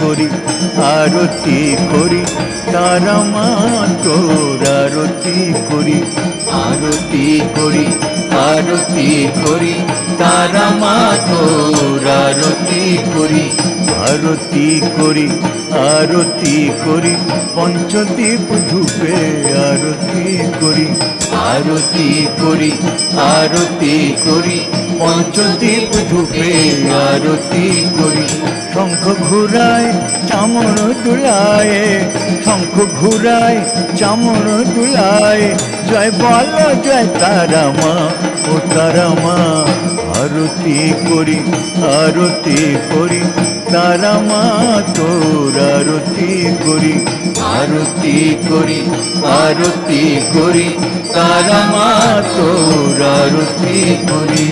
করি, আরতি করি, তারা মা তোর আরতি করি। আরতি করি আরতি করি, তারা মা তোর আরতি করি। আরতি করি আরতি করি পঞ্চদীপ ধূপে আরতি করি। আরতি করি আরতি করি পঞ্চদীপ ধূপে আরতি করি। শঙ্খ ঘুরায়, চামর দুলায় শঙ্খ ঘুরায়, চামর দুলায় জয় বল, জয় তারা মা ও তারা মা আরতি করি আরতি করি। তারা মা তোর আরতি করি আরতি করি আরতি করি। তারা মা তোর আরতি করি।